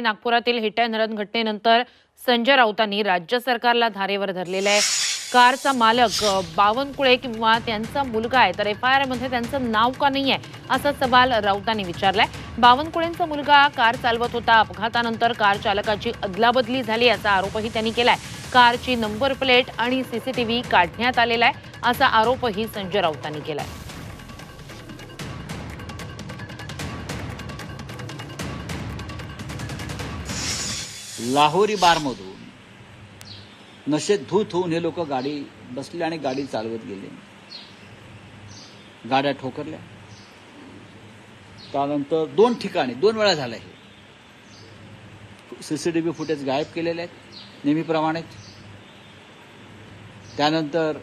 नागपुरातील hit and run घटनेनंतर संजय राऊतांनी राज्य सरकारला धारेवर धरलेलं आहे. कारचा मालक बावनकुळे किंवा त्यांचा मुलगा आहे तर एफ आय आरमध्ये त्यांचं नाव का नाही आहे असा सवाल राऊतांनी विचारलाय. बावनकुळेंचा मुलगा कार चालवत होता. अपघातानंतर कार चालकाची अदलाबदली झाली असा आरोपही त्यांनी केलाय. कारची नंबर प्लेट आणि सीसीटीव्ही काढण्यात आलेला आहे असा आरोपही संजय राऊतांनी केलाय. लाहोरी बारमधून नशेत धूत होऊन हे लोक गाडी बसले आणि गाडी चालवत गेले. गाड्या ठोकरल्या. त्यानंतर दोन ठिकाणी दोन वेळा झालं हे. सीसीटीव्ही फुटेज गायब केलेले आहेत नेहमीप्रमाणेच. त्यानंतर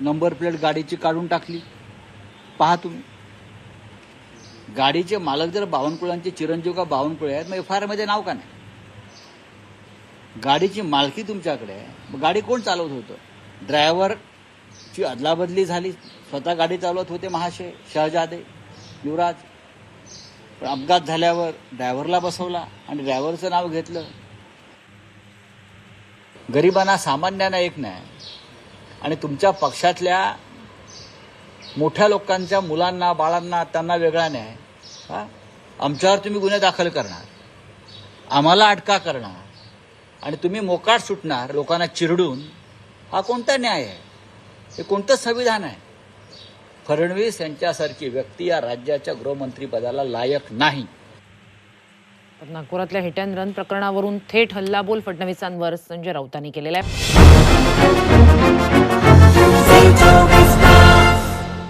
नंबर प्लेट गाडीची काढून टाकली. पहा तुम्ही. गाडीचे मालक जर बावनकुळांचे चिरंजीव का बावनकुळे आहेत मग एफ आय आरमध्ये नाव का नाही? गाडीची मालकी तुमच्याकडे आहे. मग गाडी कोण चालवत होतं? ड्रायव्हरची अदलाबदली झाली. स्वतः गाडी चालवत होते महाशय शहजादे युवराज. पण अपघात झाल्यावर ड्रायव्हरला बसवला आणि ड्रायव्हरचं नाव घेतलं. गरिबांना सामान्यांना एक नाही आणि तुमच्या पक्षातल्या मोठ्या लोकांच्या मुलांना बाळांना त्यांना वेगळा न्याय. हा? आमच्यावर तुम्ही गुन्हे दाखल करणार. आम्हाला अटका करणार. आणि तुम्ही मोकाट सुटणार लोकांना चिरडून हा कोणता न्याय आहे? हे कोणतं संविधान आहे? फडणवीस यांच्यासारखी व्यक्ती या राज्याच्या गृहमंत्रीपदाला लायक नाही. नागपुरातल्या हिट अँड रन प्रकरणावरून थेट हल्लाबोल फडणवीसांवर संजय राऊतांनी केलेला आहे.